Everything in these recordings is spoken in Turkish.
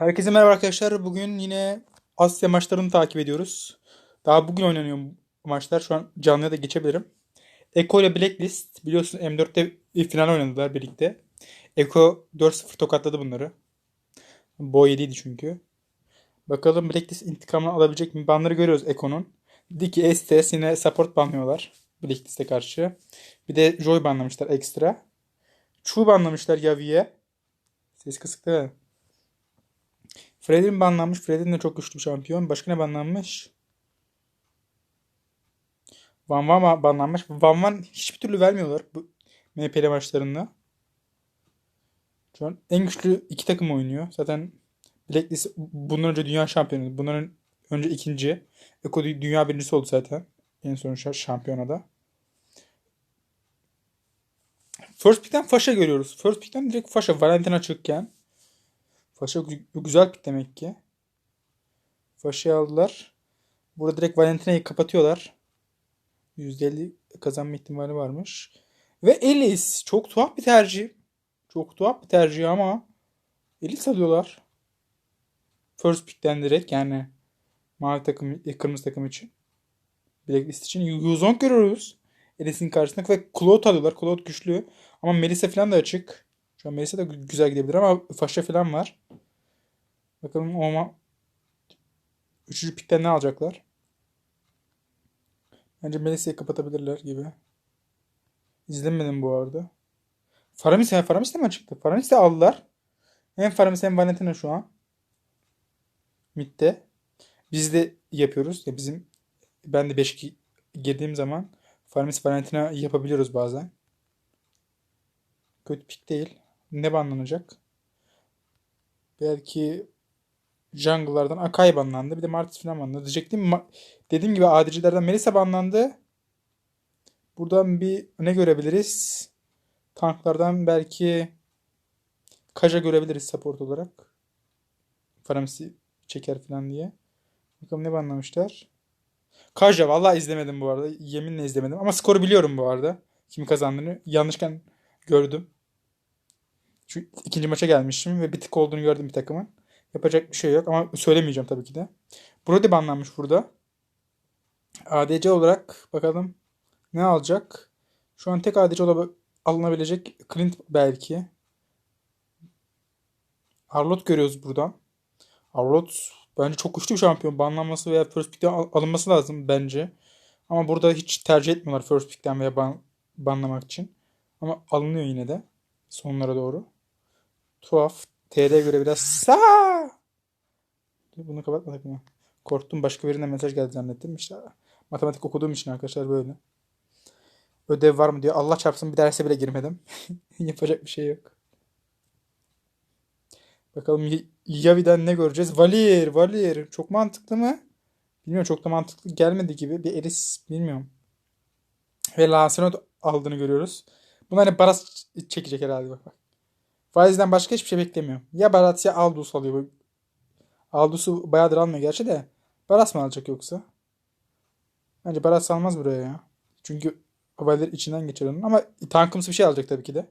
Herkese merhaba arkadaşlar. Bugün yine Asya maçlarını takip ediyoruz. Daha bugün oynanıyor maçlar. Şu an canlıya da geçebilirim. Eko ile Blacklist biliyorsun M4'te final oynadılar birlikte. Eko 4-0 tokatladı bunları. Boy 7'ydi çünkü. Bakalım Blacklist intikamını alabilecek mi? Banları görüyoruz Eko'nun. Dedi ki STS yine support banlıyorlar Blacklist'e karşı. Bir de Joy banlamışlar ekstra. Chu banlamışlar Yavi'ye. Ses kısık değil mi? Fred'in banlanmış. Fred'in de çok güçlü bir şampiyon. Başka ne banlanmış? Van Van banlanmış. Van Van hiçbir türlü vermiyorlar bu MPL maçlarında. Şu an en güçlü iki takım oynuyor. Zaten Blacklist bundan önce dünya şampiyonu. Bundan önce ikinci. Eko dünya birincisi oldu zaten. En son şampiyonada. First Pick'ten Faşa görüyoruz. First Pick'ten direkt Faşa. Valentina çıkken. Faşa güzel pik demek ki. Faşa'yı aldılar. Burada direkt Valentina'yı kapatıyorlar. %50 kazanma ihtimali varmış. Ve Elis. Çok tuhaf bir tercih. Çok tuhaf bir tercih ama Elis alıyorlar. First pick'ten direkt yani mavi takım, kırmızı takım için. Blacklist için. Yuzong görüyoruz. Elis'in karşısında ve Claude alıyorlar. Claude güçlü. Ama Melisa falan da açık. Şu an Melisa da güzel gidebilir ama Faşa falan var. Bakalım ama üçüncü pikten ne alacaklar? Bence Melisa'yı kapatabilirler gibi. İzlemedim bu arada. Faramis, he, Faramis de mi çıktı? Faramis de aldılar. Hem Faramis hem Valentina şu an. Mid'de. Biz de yapıyoruz. Ya bizim ben de 5 girdiğim zaman Faramis Valentina yapabiliyoruz bazen. Kötü pik değil. Ne banlanacak? Belki jungle'lardan Akai banlandı. Bir de Martis falan banlandı. Diyecektim. Dediğim gibi ADC'lerden Melisa banlandı. Buradan bir ne görebiliriz? Tanklardan belki Kaja görebiliriz support olarak. Faramisi çeker falan diye. Bakalım ne banlamışlar. Kaja vallahi izlemedim bu arada. Yeminle izlemedim. Ama skoru biliyorum bu arada. Kim kazandığını. Yanlışken gördüm. Şu ikinci maça gelmişim ve bir tık olduğunu gördüm bir takımın. Yapacak bir şey yok ama söylemeyeceğim tabii ki de. Brody banlanmış burada. ADC olarak bakalım ne alacak? Şu an tek ADC alınabilecek Clint belki. Arlot görüyoruz buradan. Arlot bence çok güçlü bir şampiyon. Banlanması veya first pick'ten alınması lazım bence. Ama burada hiç tercih etmiyorlar first pick'ten veya ban banlamak için. Ama alınıyor yine de sonlara doğru. Tuhaf. TR göre biraz sağ. Bunu kapatmadık mı? Korktum başka birine mesaj geldi zannettim. İşte matematik okuduğum için arkadaşlar böyle. Ödev var mı diyor. Allah çarpsın bir derse bile girmedim. Yapacak bir şey yok. Bakalım Yavi'den ne göreceğiz? Valir, Valir. Çok mantıklı mı? Bilmiyorum çok da mantıklı gelmedi gibi. Bir Eris bilmiyorum. Ve Lancelot aldığını görüyoruz. Bunlar hani Baras çekecek herhalde bak bak. Faizden başka hiçbir şey beklemiyorum. Ya Barat ya Aldous alıyor. Aldus'u bayağıdır almıyor gerçi de. Baras mı alacak yoksa? Bence Baras almaz buraya ya. Çünkü olaylar içinden geçer onun. Ama tankımsı bir şey alacak tabii ki de.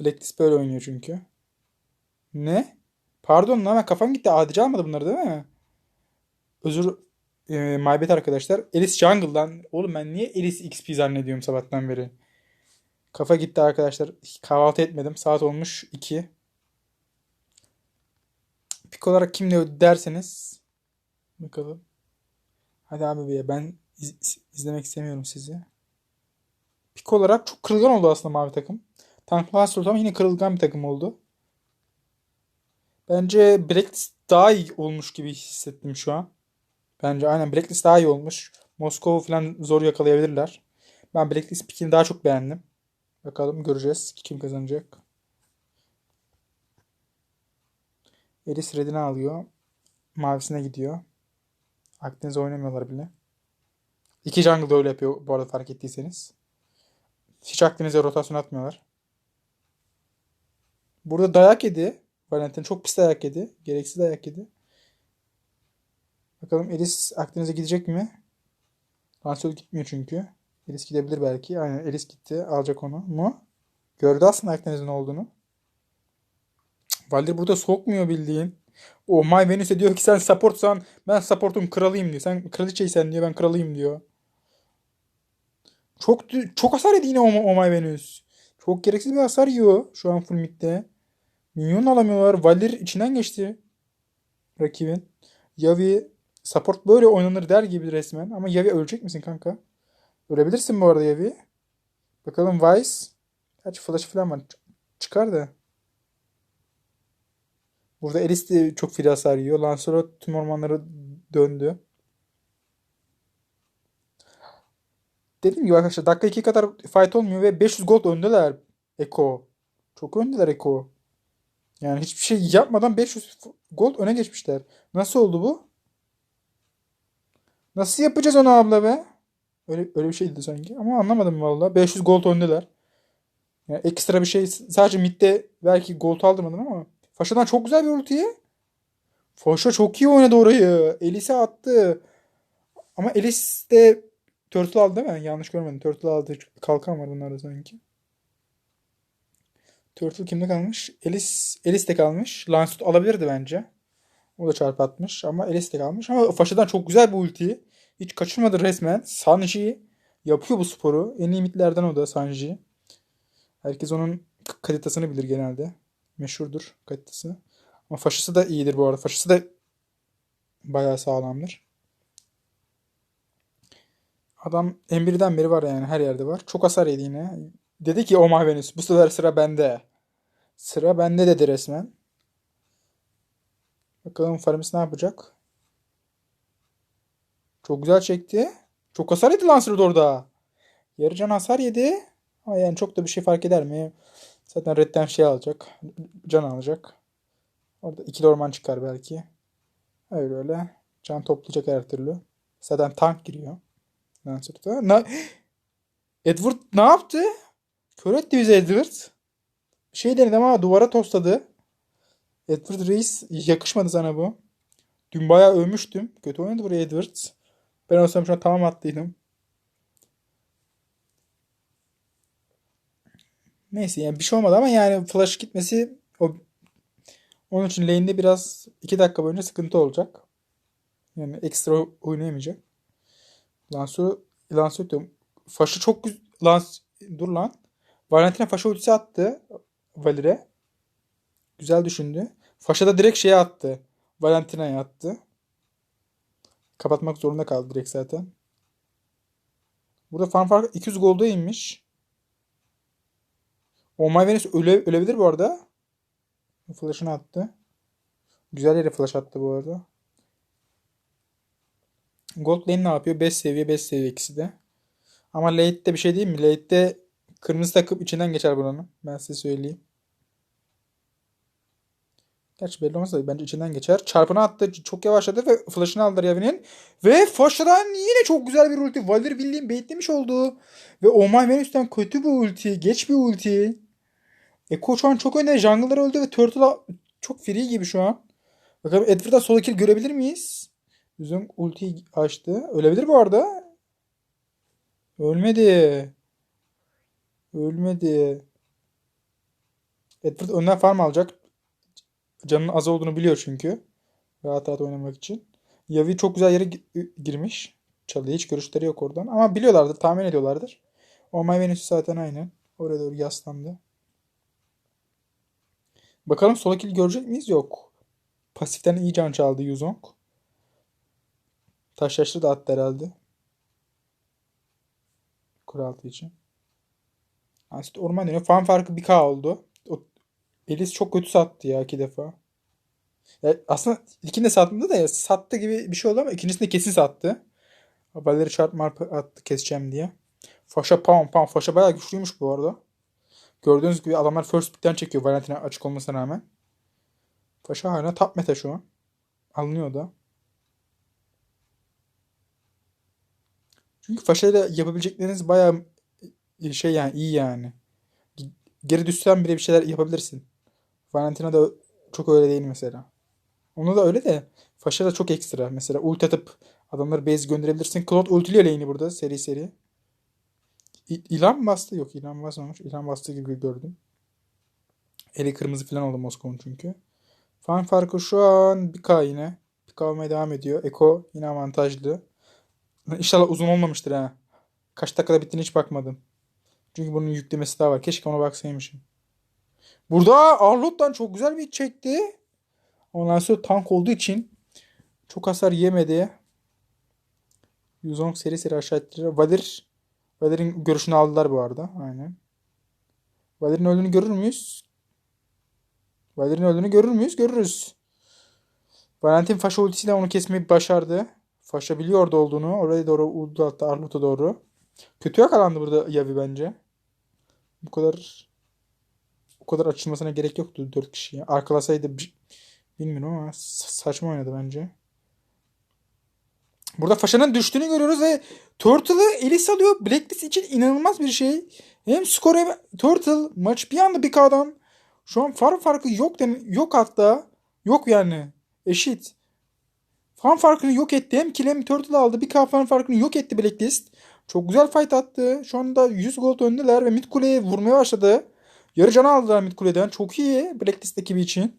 Blacklist böyle oynuyor çünkü. Ne? Pardon lan kafam gitti. Adici almadı bunları değil mi? Özür e, maybet arkadaşlar. Elis Jungle'dan. Oğlum ben niye Elis XP zannediyorum sabahtan beri? Kafa gitti arkadaşlar. Kahvaltı etmedim. Saat olmuş 2. Pik olarak kim ne derseniz bakalım. Hadi abi be ben iz, izlemek istemiyorum sizi. Pik olarak çok kırılgan oldu aslında mavi takım. Tanklı Hasrot ama yine kırılgan bir takım oldu. Bence Blacklist daha iyi olmuş gibi hissettim şu an. Bence aynen Blacklist daha iyi olmuş. Moskova falan zor yakalayabilirler. Ben Blacklist pikini daha çok beğendim. Bakalım göreceğiz kim kazanacak. Elis redini alıyor. Mavisine gidiyor. Akdeniz oynamıyorlar bile. İki jungle da öyle yapıyor bu arada fark ettiyseniz. Hiç Akdeniz'e rotasyon atmıyorlar. Burada dayak yedi. Valentin çok pis dayak yedi. Gereksiz dayak yedi. Bakalım Elis Akdeniz'e gidecek mi? Lancelot gitmiyor çünkü. Elis gidebilir belki. Aynen Elis gitti. Alacak onu mu? Gördü aslında Akdeniz'in olduğunu. Valdir burada sokmuyor bildiğin. O My Venüs'e diyor ki sen supportsan ben support'un kralıyım diyor. Sen kraliçeysen diyor ben kralıyım diyor. Çok çok hasar yedi yine o, o My Venüs. Çok gereksiz bir hasar yiyor şu an full midde. Minyon alamıyorlar. Valir içinden geçti. Rakibin. Yavi support böyle oynanır der gibi resmen. Ama Yavi ölecek misin kanka? Ölebilirsin bu arada Yavi. Bakalım Vice. Gerçi flash falan var. Çıkar da. Burada Elis de çok free hasar yiyor. Lancelot tüm ormanlara döndü. Dediğim gibi arkadaşlar dakika 2 kadar fight olmuyor ve 500 gold öndeler Eko. Çok öndeler Eko. Yani hiçbir şey yapmadan 500 gold öne geçmişler. Nasıl oldu bu? Nasıl yapacağız onu abla be? Öyle, öyle bir şeydi sanki. Ama anlamadım valla. 500 gold öndeler. Yani ekstra bir şey sadece midde belki gold aldırmadın ama Faşa'dan çok güzel bir ultiye. Faşa çok iyi oynadı orayı. Elis'e attı. Ama Elis de Turtle aldı değil mi? Yanlış görmedim. Turtle aldı. Kalkan var bunlarda sanki. Turtle kimde kalmış? Elis, Elis de kalmış. Lancelot alabilirdi bence. O da çarp atmış ama Elis de kalmış. Ama Faşa'dan çok güzel bir ulti. Hiç kaçırmadı resmen. Sanji yapıyor bu sporu. En iyi mitlerden o da Sanji. Herkes onun kalitasını bilir genelde. Meşhurdur kalitası. Ama faşası da iyidir bu arada. Faşası da bayağı sağlamdır. Adam M1'den beri var yani her yerde var. Çok hasar yedi yine. Dedi ki Omar Venüs bu sefer sıra bende. Sıra bende dedi resmen. Bakalım Faramis ne yapacak? Çok güzel çekti. Çok hasar yedi Lancelot orada. Yarıcan hasar yedi. Ama yani çok da bir şey fark eder mi? Zaten redden şey alacak. Can alacak. Orada ikili orman çıkar belki. Öyle öyle. Can toplayacak her türlü. Zaten tank giriyor. Lancelot'a. Ne? Edward ne yaptı? Kör etti bizi Edward. Şey denedi ama duvara tosladı. Edward Reis yakışmadı sana bu. Dün bayağı övmüştüm. Kötü oynadı buraya Edward. Ben olsam şu an tamam attıydım. Neyse yani bir şey olmadı ama yani flash gitmesi o onun için lane'de biraz 2 dakika boyunca sıkıntı olacak. Yani ekstra oynayamayacak. Lansu Lansu diyorum. Faşı çok güzel. Lans dur lan. Valentina Faşa ultisi attı Valire. Güzel düşündü. Faşa da direkt şeye attı. Valentina'ya attı. Kapatmak zorunda kaldı direkt zaten. Burada fark 200 golda inmiş. My Venus öle, ölebilir bu arada. Flash'ını attı. Güzel yere flash attı bu arada. Gold lane ne yapıyor? 5 seviye 5 seviye ikisi de. Ama late'de bir şey değil mi? Late'de kırmızı takıp içinden geçer buranın. Ben size söyleyeyim. Gerçi belli olmaz da bence içinden geçer. Çarpını attı. Çok yavaşladı ve flash'ını aldılar Yavi'nin. Ve Foşa'dan yine çok güzel bir ulti. Valir bildiğin baitlemiş oldu. Ve Oh My Venus'ten kötü bir ulti. Geç bir ulti. Eko şu an çok önde. Jungle'lar öldü ve Turtle çok free gibi şu an. Bakalım Edward'dan solo kill görebilir miyiz? Yüzüm ultiyi açtı. Ölebilir bu arada. Ölmedi. Ölmedi. Edward önden farm alacak. Canının az olduğunu biliyor çünkü. Rahat rahat oynamak için. Yavi çok güzel yere girmiş. Çalıya hiç görüşleri yok oradan. Ama biliyorlardır, tahmin ediyorlardır. O My Venüs zaten aynı. Oraya doğru yaslandı. Bakalım solo kill görecek miyiz? Yok. Pasiften iyi can çaldı Yuzong. Taşlaştı da attı herhalde. Kuraltı için. Aslında orman dönüyor. Fan farkı 1K oldu. O, Elis çok kötü sattı ya iki defa. Ya aslında ilkini de satmadı da ya sattı gibi bir şey oldu ama ikincisinde kesin sattı. Haberleri çarp marp attı keseceğim diye. Faşa pam pam. Faşa bayağı güçlüymüş bu arada. Gördüğünüz gibi adamlar first pick'ten çekiyor Valentina açık olmasına rağmen. Faşa hala top meta şu an. Alınıyor da. Çünkü Faşa ile yapabilecekleriniz bayağı şey yani iyi yani. Geri düşsen bile bir şeyler yapabilirsin. Valentina da çok öyle değil mesela. Onu da öyle de Faşa da çok ekstra. Mesela ulti atıp adamları base gönderebilirsin. Claude ultiliyor lane'i burada seri seri. İlan bastı? Yok ilan basmamış. İlan bastı gibi gördüm. Eli kırmızı falan oldu Moskova'nın çünkü. Fan farkı şu an 1K yine. 1K olmaya devam ediyor. Eko yine avantajlı. İnşallah uzun olmamıştır ha. Kaç dakikada bittiğine hiç bakmadım. Çünkü bunun yüklemesi daha var. Keşke ona baksaymışım. Burada Arlot'tan çok güzel bir çekti. Ondan sonra tank olduğu için çok hasar yemedi. Yuzong seri seri aşağı ettiriyor. Valir Valir'in görüşünü aldılar bu arada. Aynen. Valir'in öldüğünü görür müyüz? Valir'in öldüğünü görür müyüz? Görürüz. Valentin Faşa ultisiyle onu kesmeyi başardı. Faşa biliyordu olduğunu. Oraya doğru ulti attı Arlut'a doğru. Kötü yakalandı burada Yavi bence. Bu kadar kadar açılmasına gerek yoktu 4 kişiye. Arkalasaydı bi- bilmiyorum ama sa- saçma oynadı bence. Burada Faşa'nın düştüğünü görüyoruz ve Turtle'ı eli salıyor. Blacklist için inanılmaz bir şey. Hem skor hem Turtle maç bir anda bir K'dan şu an far farkı yok demi yok hatta. Yok yani. Eşit. Fan farkını yok etti. Hem kill hem Turtle aldı. Bir K fan farkını yok etti Blacklist. Çok güzel fight attı. Şu anda 100 gold öndeler ve mid kuleye vurmaya başladı. Yarı canı aldılar mid kuleden. Çok iyi Blacklist ekibi için.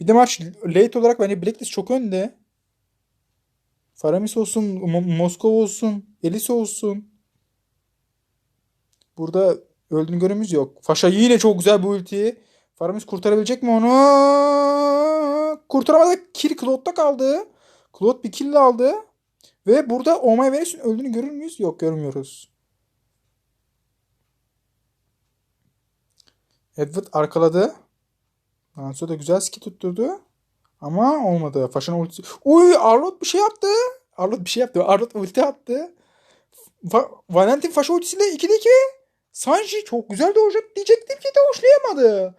Bir de maç late olarak bence Blacklist çok önde. Faramis olsun, Mo- Moskova olsun, Elise olsun. Burada öldüğünü görümüz yok. Faşa yine çok güzel bu ultiyi. Faramis kurtarabilecek mi onu? Kurtaramadı. Kill Claude'da kaldı. Claude bir kill aldı. Ve burada My Venus'un öldüğünü görür müyüz? Yok görmüyoruz. Edward arkaladı. Lanso da güzel ski tutturdu. Ama olmadı. Faşa'nın ultisi. Uy Arlot bir şey yaptı. Arlot bir şey yaptı. Arlot ulti attı. Va- Valentin Faşa ultisiyle 2'de 2. Sanji çok güzel doğacak diyecektim ki doğuşlayamadı.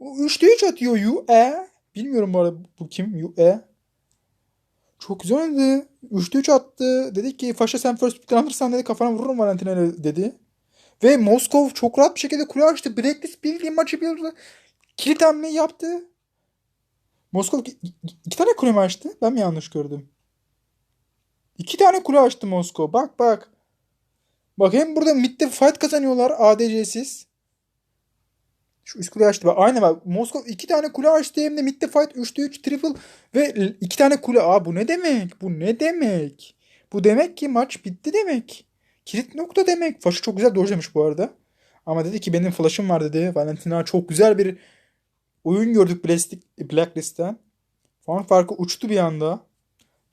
3'te 3 atıyor Yu E. Bilmiyorum bu arada bu kim Yu E. Çok güzel oynadı. 3'te 3 attı. Dedik ki Faşa sen first pick'ten alırsan dedi kafana vururum Valentin'e dedi. Ve Moskov çok rahat bir şekilde kule açtı. Blacklist bildiğin maçı bir kilit hamleyi yaptı. Moskova iki, tane kule mi açtı? Ben mi yanlış gördüm? İki tane kule açtı Moskova. Bak bak. Bak hem burada midde fight kazanıyorlar ADC'siz. Şu üst kule açtı. Aynı bak. Moskova iki tane kule açtı hem de midde fight 3'te 3 triple ve iki tane kule. Aa bu ne demek? Bu ne demek? Bu demek ki maç bitti demek. Kilit nokta demek. Faşı çok güzel dojlamış bu arada. Ama dedi ki benim flash'ım var dedi. Valentina çok güzel bir oyun gördük Blacklist, Blacklist'ten. Fan farkı uçtu bir anda.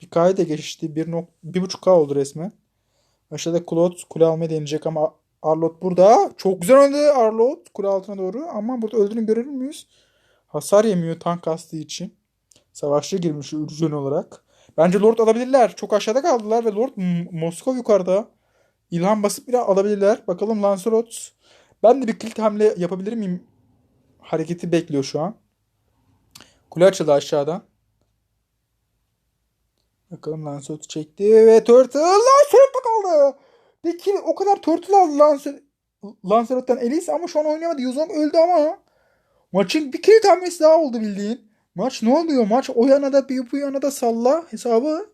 Bir K'ya da geçti. 1.5K oldu resmen. Aşağıda Claude kule almaya deneyecek ama Arlot burada. Çok güzel oynadı Arlot kule altına doğru. Ama burada öldüğünü görür müyüz? Hasar yemiyor tank kastığı için. Savaşçı girmiş ürün olarak. Bence Lord alabilirler. Çok aşağıda kaldılar ve Lord M- Moskov yukarıda. İlham basıp bir alabilirler. Bakalım Lancelot. Ben de bir kilit hamle yapabilir miyim? Hareketi bekliyor şu an. Kule açıldı aşağıdan. Bakalım Lancelot çekti ve Turtle Lancelot'ta kaldı. Kill o kadar Turtle aldı Lancelot. Lancelot'tan Elise ama şu an oynayamadı. Yuzong öldü ama. Maçın bir kilit hamlesi daha oldu bildiğin. Maç ne oluyor? Maç o yana da bir bu yana da salla hesabı.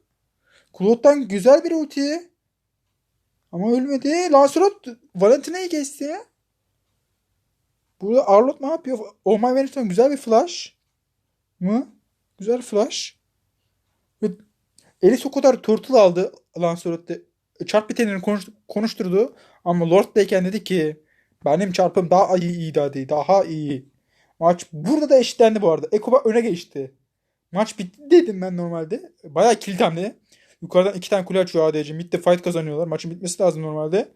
Claude'dan güzel bir ulti. Ama ölmedi. Lancelot Valentina'yı kesti. Burada Arlot ne yapıyor? Oh My Venus'tan güzel bir flash. Mı? Güzel flash. Ve Elis o kadar turtle aldı Lancelot'ta. Çarp bitenini konuş, konuşturdu. Ama Lord'dayken dedi ki benim çarpım daha iyi iyi dedi. Daha iyi. Maç burada da eşitlendi bu arada. Ekoba öne geçti. Maç bitti dedim ben normalde. Bayağı kilit hamle. Yukarıdan iki tane kule açıyor ADC. Mid'de fight kazanıyorlar. Maçın bitmesi lazım normalde.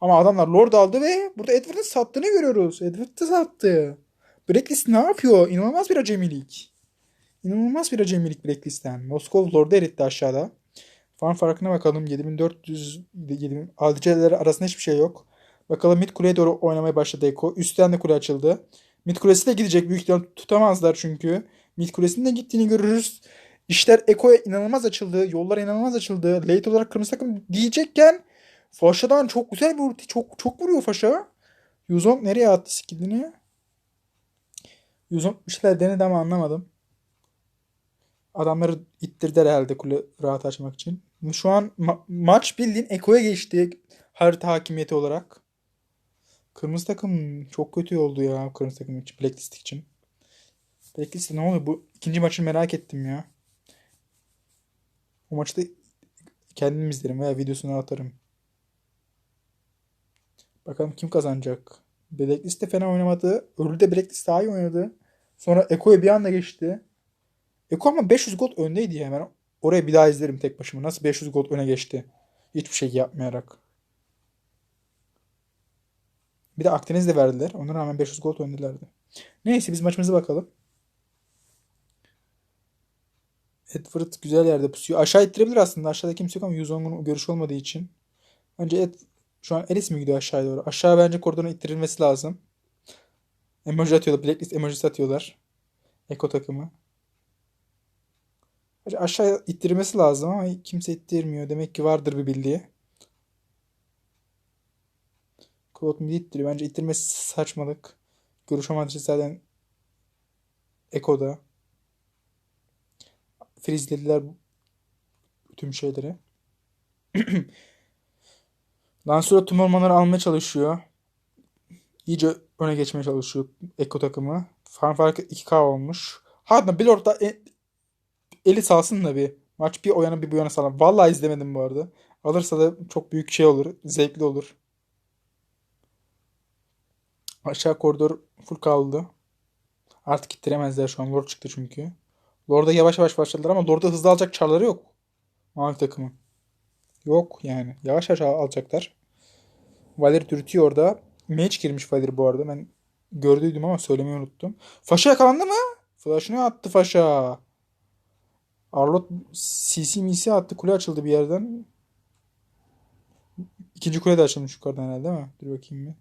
Ama adamlar Lord aldı ve burada Edward'ın sattığını görüyoruz. Edward da sattı. Blacklist ne yapıyor? İnanılmaz bir acemilik. İnanılmaz bir acemilik Blacklist'ten. Moskov Lord'u eritti aşağıda. Farm farkına bakalım. 7400 7000 ADC'ler arasında hiçbir şey yok. Bakalım mid kuleye doğru oynamaya başladı Eko. Üstten de kule açıldı. Mid kulesi de gidecek. Büyük ihtimal tutamazlar çünkü. Mid kulesinin de gittiğini görürüz. İşler Eko'ya inanılmaz açıldı. Yollar inanılmaz açıldı. Late olarak kırmızı takım diyecekken Faşa'dan çok güzel bir ulti. Çok çok vuruyor Faşa. Yuzong nereye attı skillini? Yuzong bir şeyler denedi ama anlamadım. Adamları ittirdiler herhalde kule rahat açmak için. Şu an ma- maç bildiğin Eko'ya geçti harita hakimiyeti olarak. Kırmızı takım çok kötü oldu ya kırmızı takım için. Blacklist için. Blacklist'te ne oluyor? Bu ikinci maçı merak ettim ya. O maçı da kendim izlerim veya videosunu atarım. Bakalım kim kazanacak. Blacklist de fena oynamadı. Ölü de Blacklist daha iyi oynadı. Sonra Eko'ya bir anda geçti. Eko ama 500 gol öndeydi ya. Ben oraya bir daha izlerim tek başıma. Nasıl 500 gol öne geçti. Hiçbir şey yapmayarak. Bir de Akdeniz'de verdiler. Ona rağmen 500 gol öndelerdi. Neyse biz maçımıza bakalım. Edward güzel yerde pusuyor. Aşağı ittirebilir aslında. Aşağıda kimse yok ama Yuzong'un görüşü olmadığı için. Bence Ed... şu an Elis mi gidiyor aşağıya doğru? Aşağı bence koridorun ittirilmesi lazım. Emoji atıyorlar. Blacklist emojisi atıyorlar. Eko takımı. Bence aşağıya ittirmesi lazım ama kimse ittirmiyor. Demek ki vardır bir bildiği. Claude midi ittiriyor. Bence ittirmesi saçmalık. Görüş avantajı zaten Eko'da. Frizlediler tüm şeyleri. Lancelot tüm ormanları almaya çalışıyor. İyice öne geçmeye çalışıyor Eko takımı. Farm farkı 2K olmuş. Harbiden bir orada e, eli salsın da bir. Maç bir o bir bu yana salın. Vallahi izlemedim bu arada. Alırsa da çok büyük şey olur. Zevkli olur. Aşağı koridor full kaldı. Artık ittiremezler şu an. Lord çıktı çünkü. Lord'a yavaş yavaş başladılar ama Lord'a hızlı alacak çarları yok. Mavi takımı. Yok yani. Yavaş yavaş al- alacaklar. Valeri dürtüyor orada. Mage girmiş Valeri bu arada. Ben gördüydüm ama söylemeyi unuttum. Faşa yakalandı mı? Flash'ını attı Faşa. Arlot CC misi attı. Kule açıldı bir yerden. İkinci kule de açılmış yukarıdan herhalde değil mi? Dur bakayım bir.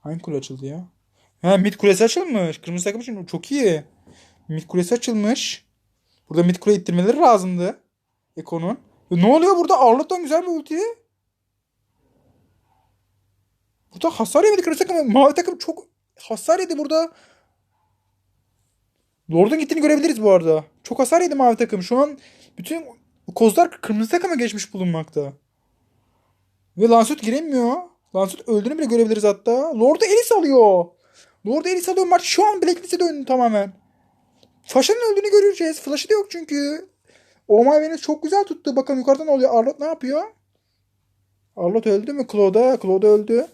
Hangi kule açıldı ya? He mid kulesi açılmış. Kırmızı takım için çok iyi. Mid kulesi açılmış. Burada mid kule ittirmeleri lazımdı. Eko'nun. Ya ne oluyor burada? Arlot'tan güzel bir ulti. Burada hasar yemedi kırmızı takım. Mavi takım çok hasar yedi burada. Lord'un gittiğini görebiliriz bu arada. Çok hasar yedi mavi takım. Şu an bütün kozlar kırmızı takıma geçmiş bulunmakta. Ve Lancelot giremiyor. Lancelot öldüğünü bile görebiliriz hatta. Lord'u Elis alıyor. Lord'u Elis alıyor. Maç şu an Blacklist'e döndü tamamen. Fasha'nın öldüğünü göreceğiz. Flash'ı da yok çünkü. My Venus çok güzel tuttu. Bakın yukarıdan oluyor. Arlot ne yapıyor? Arlot öldü mü? Claude'a. Claude öldü.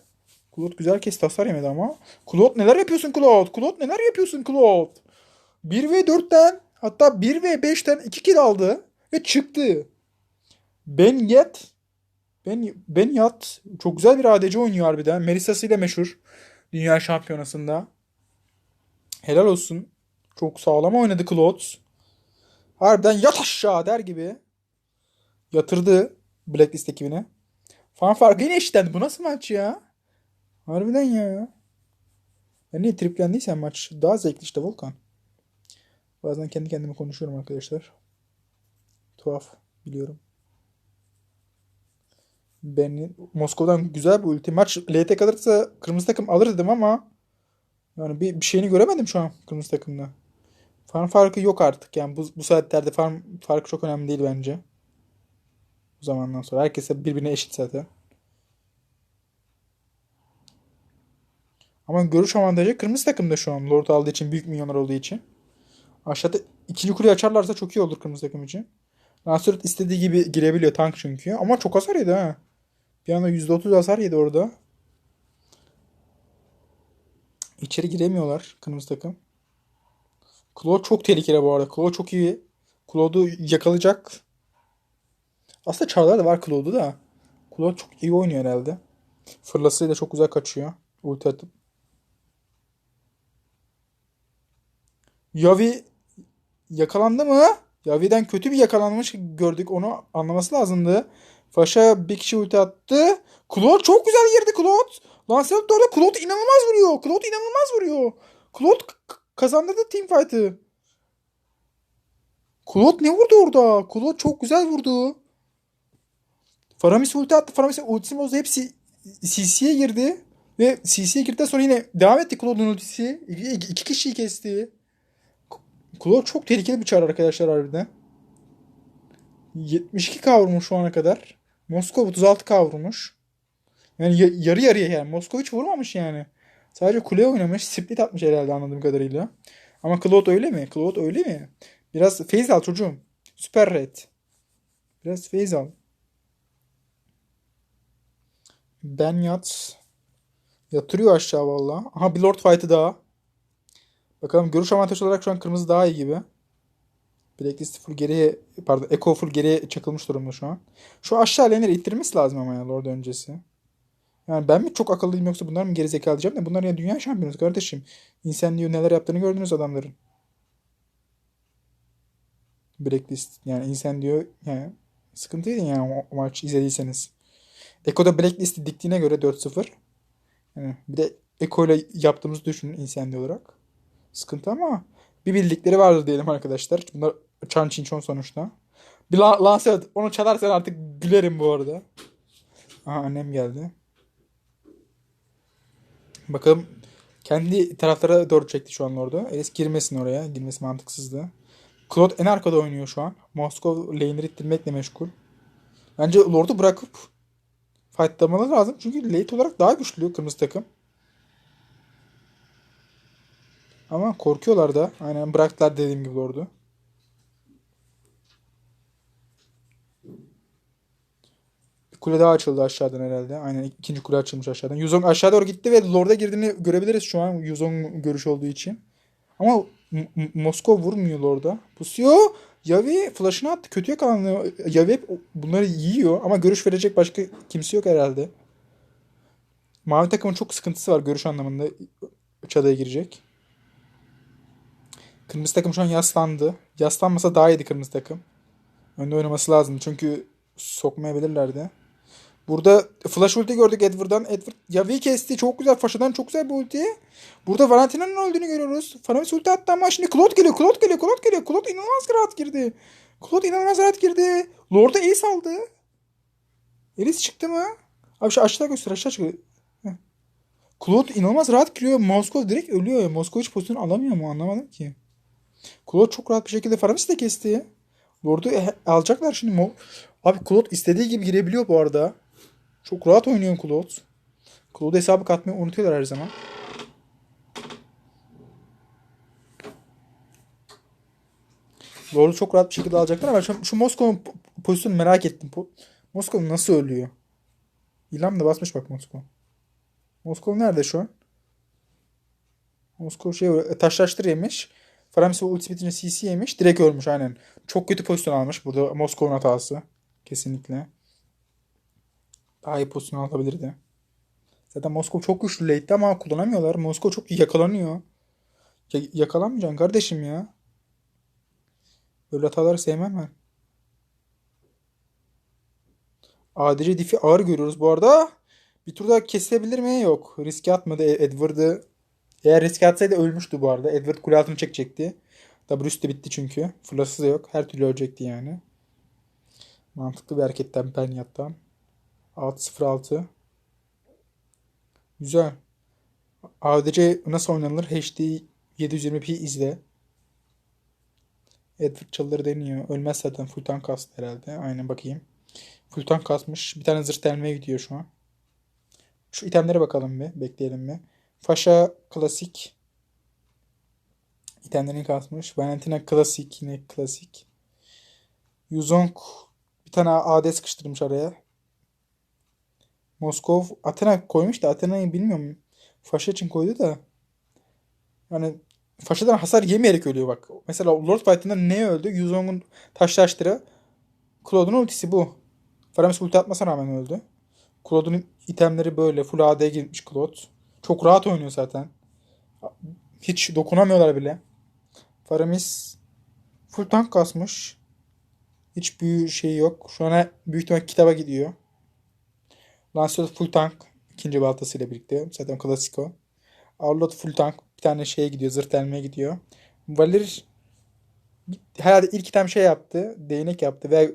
Claude güzel kesti hasar yemedi ama. Claude neler yapıyorsun Claude? Claude neler yapıyorsun Claude? 1 ve 4'ten hatta 1 ve 5'ten 2 kill aldı ve çıktı. Ben Yet Ben, ben Yat çok güzel bir ADC oynuyor harbiden. Melisa'sıyla meşhur. Dünya şampiyonasında. Helal olsun. Çok sağlam oynadı Claude. Harbiden yat aşağı der gibi. Yatırdı Blacklist ekibine. Fan farkı yine eşitlendi. Bu nasıl maç ya? Harbiden ya. Ben niye triplendiysem maç daha zevkli işte Volkan. Bazen kendi kendime konuşuyorum arkadaşlar. Tuhaf biliyorum. Ben Moskova'dan güzel bir ulti maç LT kalırsa kırmızı takım alır dedim ama yani bir, bir şeyini göremedim şu an kırmızı takımda. Farm farkı yok artık yani bu, bu saatlerde farm farkı çok önemli değil bence. Bu zamandan sonra herkes birbirine eşit zaten. Ama görüş avantajı kırmızı takımda şu an. Lord aldığı için büyük milyonlar olduğu için. Aşağıda ikinci kuleyi açarlarsa çok iyi olur kırmızı takım için. Lancelot istediği gibi girebiliyor tank çünkü. Ama çok hasar yedi ha. Bir anda %30 hasar yedi orada. İçeri giremiyorlar kırmızı takım. Claude çok tehlikeli bu arada. Claude çok iyi. Claude'u yakalayacak. Aslında çarlar da var Claude'u da. Claude çok iyi oynuyor herhalde. Fırlasıyla çok güzel kaçıyor. Ulti atıp. Yavi yakalandı mı? Yavi'den kötü bir yakalanmış gördük. Onu anlaması lazımdı. Faşa bir kişi ulti attı. Claude çok güzel girdi Claude. Lancelot da orada Claude inanılmaz vuruyor. Claude inanılmaz vuruyor. Claude kazandırdı teamfight'ı. Claude ne vurdu orada? Claude çok güzel vurdu. Faramis ulti attı. Faramis'in ultisini bozdu. Hepsi CC'ye girdi. Ve CC'ye girdikten sonra yine devam etti Claude'un ultisi. İki, iki kişiyi kesti. Claude çok tehlikeli bir çar arkadaşlar harbiden. 72k vurmuş şu ana kadar. Moskova 36k vurmuş. Yani ya- yarı yarıya yani. Moskova hiç vurmamış yani. Sadece kule oynamış. Split atmış herhalde anladığım kadarıyla. Ama Claude öyle mi? Claude öyle mi? Biraz feyz al çocuğum. Süper red. Biraz feyz al. Ben yat. Yatırıyor aşağı valla. Aha bir Lord fight'ı daha. Bakalım görüş avantajı olarak şu an kırmızı daha iyi gibi. Blacklist full geriye pardon Echo full geriye çakılmış durumda şu an. Şu aşağı lane'leri ittirmesi lazım ama ya Lord öncesi. Yani ben mi çok akıllıyım yoksa bunlar mı gerizekalı diyeceğim de bunlar ya dünya şampiyonu kardeşim. Incendio neler yaptığını gördünüz adamların. Blacklist yani Incendio yani sıkıntıydı yani o, o maç izlediyseniz. Echo'da Blacklist'i diktiğine göre 4-0. Yani bir de Echo ile yaptığımızı düşünün Incendio olarak. Sıkıntı ama bir bildikleri vardır diyelim arkadaşlar. Bunlar Chan Chinchon sonuçta. Bir la Lancelot onu çalarsan artık gülerim bu arada. Aha annem geldi. Bakalım kendi taraflara doğru çekti şu an orada. Elis girmesin oraya. Girmesi mantıksızdı. Claude en arkada oynuyor şu an. Moskov lane'leri ittirmekle meşgul. Bence Lord'u bırakıp fightlamaları lazım. Çünkü late olarak daha güçlü kırmızı takım. Ama korkuyorlar da. Aynen bıraktılar dediğim gibi Lord'u. Kule daha açıldı aşağıdan herhalde. Aynen ikinci kule açılmış aşağıdan. Yuzong aşağı doğru gitti ve Lord'a girdiğini görebiliriz şu an Yuzong görüş olduğu için. Ama M- M- Moskov vurmuyor Lord'a. Pusuyor. Yavi flash'ını attı. Kötü yakalandı. Yavi hep bunları yiyor ama görüş verecek başka kimse yok herhalde. Mavi takımın çok sıkıntısı var görüş anlamında. Çadaya girecek. Kırmızı takım şu an yaslandı. Yaslanmasa daha iyiydi kırmızı takım. Önde oynaması lazım çünkü sokmayabilirlerdi. Burada flash ulti gördük Edward'dan. Edward Yavi'yi kesti. Çok güzel. Faşadan çok güzel bir ulti. Burada Valentina'nın öldüğünü görüyoruz. Faramis ulti attı ama şimdi Claude geliyor. Claude geliyor. Claude geliyor. Claude inanılmaz rahat girdi. Claude inanılmaz rahat girdi. Lord'a ace aldı. Elis çıktı mı? Abi şu aşağı göster. Aşağı çıkıyor. Claude inanılmaz rahat giriyor. Moskov direkt ölüyor. Moskov hiç pozisyon alamıyor mu? Anlamadım ki. Claude çok rahat bir şekilde Faramis de kesti. Lord'u e- alacaklar şimdi. Mo Abi Claude istediği gibi girebiliyor bu arada. Çok rahat oynuyor Claude. Claude hesabı katmayı unutuyorlar her zaman. Lord'u çok rahat bir şekilde alacaklar ama şu, şu Moskova'nın po- pozisyonu merak ettim. Moskova nasıl ölüyor? İlham da basmış bak Moskova. Moskova nerede şu an? Moskova şey e, taşlaştır yemiş. Fransız ulti bitince CC yemiş. Direkt ölmüş aynen. Çok kötü pozisyon almış. Burada Moskova'nın hatası. Kesinlikle. Daha iyi pozisyon alabilirdi. Zaten Moskova çok güçlü late'de ama kullanamıyorlar. Moskova çok yakalanıyor. Ya, yakalanmayacaksın kardeşim ya. Böyle hataları sevmem ben. ADC diff'i ağır görüyoruz bu arada. Bir tur daha kesilebilir mi? Yok. Riske atmadı E- Edward'ı. Eğer riske atsaydı ölmüştü bu arada. Edward kule altını çekecekti. W'su de bitti çünkü. Flash'ı da yok. Her türlü ölecekti yani. Mantıklı bir hareketten Penyat'tan. 6-0-6. Güzel. ADC nasıl oynanır? HD 720p izle. Edward çalıları deniyor. Ölmez zaten. Full tank kastı herhalde. Aynen bakayım. Full tank kasmış. Bir tane zırh delmeye gidiyor şu an. Şu itemlere bakalım bir. Bekleyelim bir. Faşa klasik. İtemlerini kasmış. Valentina klasik. Yine klasik. Yuzong bir tane AD sıkıştırmış araya. Moskov Athena koymuş da Athena'yı bilmiyorum. Faşa için koydu da. Yani Faşadan hasar yemeyerek ölüyor bak. Mesela Lord Fight'ında ne öldü? Yuzong'un taşlaştırı. Claude'un ultisi bu. Faramis ulti atmasına rağmen öldü. Claude'un itemleri böyle. Full AD'ye girmiş Claude. Çok rahat oynuyor zaten. Hiç dokunamıyorlar bile. Faramis full tank kasmış. Hiç büyü şeyi yok. Şu an büyük ihtimal kitaba gidiyor. Lancelot full tank. ikinci baltasıyla birlikte. Zaten klasik o. Arlott full tank. Bir tane şeye gidiyor. Zırh delmeye gidiyor. Valir herhalde ilk item şey yaptı. Değnek yaptı ve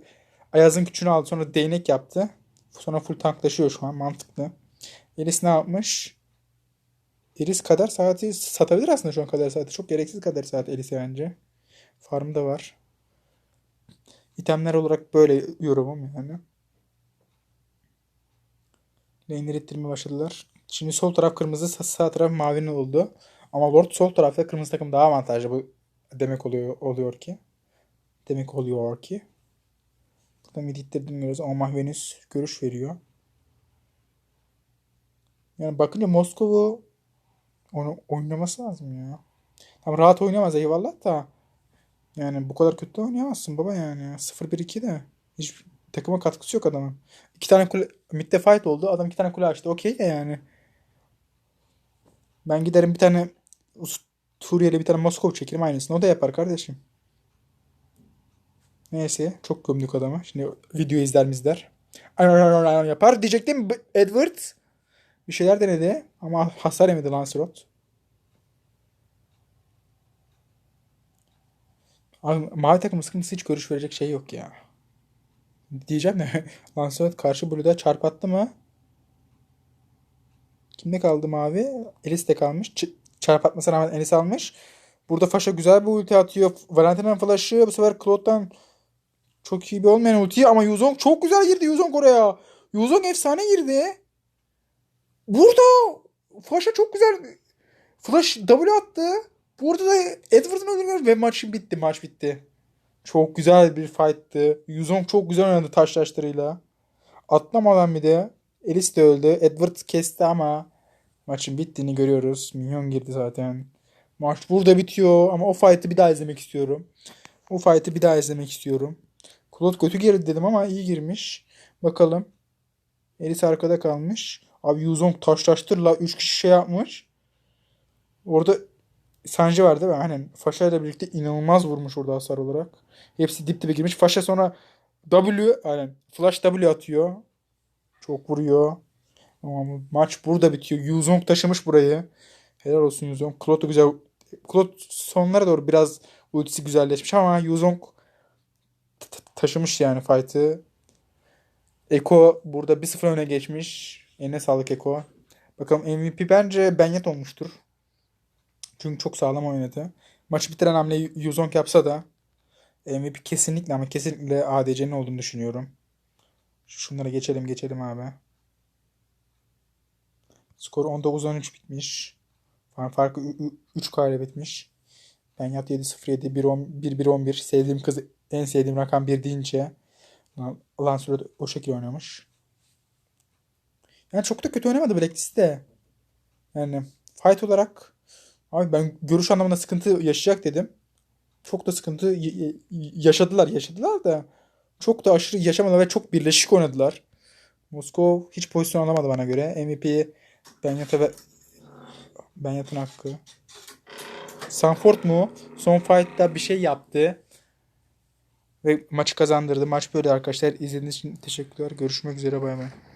Ayaz'ın küçüğünü aldı. Sonra değnek yaptı. Sonra full tanklaşıyor şu an. Mantıklı. Elis ne yapmış? Elis kader saati satabilir aslında şu an kader saati. Çok gereksiz kader saati Elis'e bence. Farmda var. İtemler olarak böyle yorumum yani. Lane'leri ittirmeye başladılar. Şimdi sol taraf kırmızı, sa- sağ taraf mavinin oldu. Ama Lord sol tarafta kırmızı takım daha avantajlı. Bu demek oluyor oluyor ki. Demek oluyor ki. Burada miditleri dinliyoruz ama Venüs görüş veriyor. Yani bakınca Moskova onu oynaması lazım ya. Tam rahat oynamaz eyvallah da. Yani bu kadar kötü oynayamazsın baba yani. 0-1-2 de. Hiç takıma katkısı yok adamın. İki tane kule, midde fight oldu. Adam iki tane kule açtı. Okey de yani. Ben giderim bir tane Suriye'yle bir tane Moskova çekerim aynısını. O da yapar kardeşim. Neyse. Çok gömdük adamı. Şimdi video izler mi izler. Yapar. Diyecektim Edward bir şeyler denedi. Ama hasar yemedi Lancelot. Abi, mavi takım sıkıntısı hiç görüş verecek şey yok ya. Diyeceğim de Lancelot karşı Blue'da çarp attı mı? Kimde kaldı mavi? Elis de kalmış. Ç- çarp atmasına rağmen Elis almış. Burada Faşa güzel bir ulti atıyor. Valentina'nın flash'ı bu sefer Claude'dan çok iyi bir olmayan ulti ama Yuzong çok güzel girdi Yuzong oraya. Yuzong efsane girdi. Burada Faşa çok güzel flash W attı. Burada da Edward'ın öldürüyor ve maç bitti. Maç bitti. Çok güzel bir fight'tı. Yuzong çok güzel oynadı taş taşlarıyla. Atlamadan bir de Elis de öldü. Edward kesti ama maçın bittiğini görüyoruz. Minyon girdi zaten. Maç burada bitiyor ama o fight'ı bir daha izlemek istiyorum. O fight'ı bir daha izlemek istiyorum. Claude kötü girdi dedim ama iyi girmiş. Bakalım. Elis arkada kalmış. Abi Yuzong taşlaştırla 3 kişi şey yapmış. Orada Sanji var değil mi? Aynen. Faşa ile birlikte inanılmaz vurmuş orada hasar olarak. Hepsi dip dibe girmiş. Faşa sonra W aynen. Flash W atıyor. Çok vuruyor. Ama maç burada bitiyor. Yuzong taşımış burayı. Helal olsun Yuzong. Da güzel. Claude sonlara doğru biraz ultisi güzelleşmiş ama Yuzong taşımış yani fight'ı. Eko burada 1-0 öne geçmiş. Eline sağlık Eko. Bakalım MVP bence Benyat olmuştur. Çünkü çok sağlam oynadı. Maçı bitiren hamleyi Yuzong yapsa da MVP kesinlikle ama kesinlikle ADC'nin olduğunu düşünüyorum. Şunlara geçelim geçelim abi. Skor 19-13 bitmiş. Fark- Farkı 3 kare bitmiş. Benyat 7-0-7 1-1-11 sevdiğim kız en sevdiğim rakam 1 deyince Lancelot o şekilde oynamış. Yani çok da kötü oynamadı Blacklist de. Yani fight olarak abi ben görüş anlamında sıkıntı yaşayacak dedim. Çok da sıkıntı yaşadılar yaşadılar da çok da aşırı yaşamadılar ve çok birleşik oynadılar. Moskov hiç pozisyon alamadı bana göre. MVP Benyat'a ve Benyat'ın hakkı. Sanford mu? Son fight'ta bir şey yaptı. Ve maçı kazandırdı. Maç böyle arkadaşlar. İzlediğiniz için teşekkürler. Görüşmek üzere. Bay bay.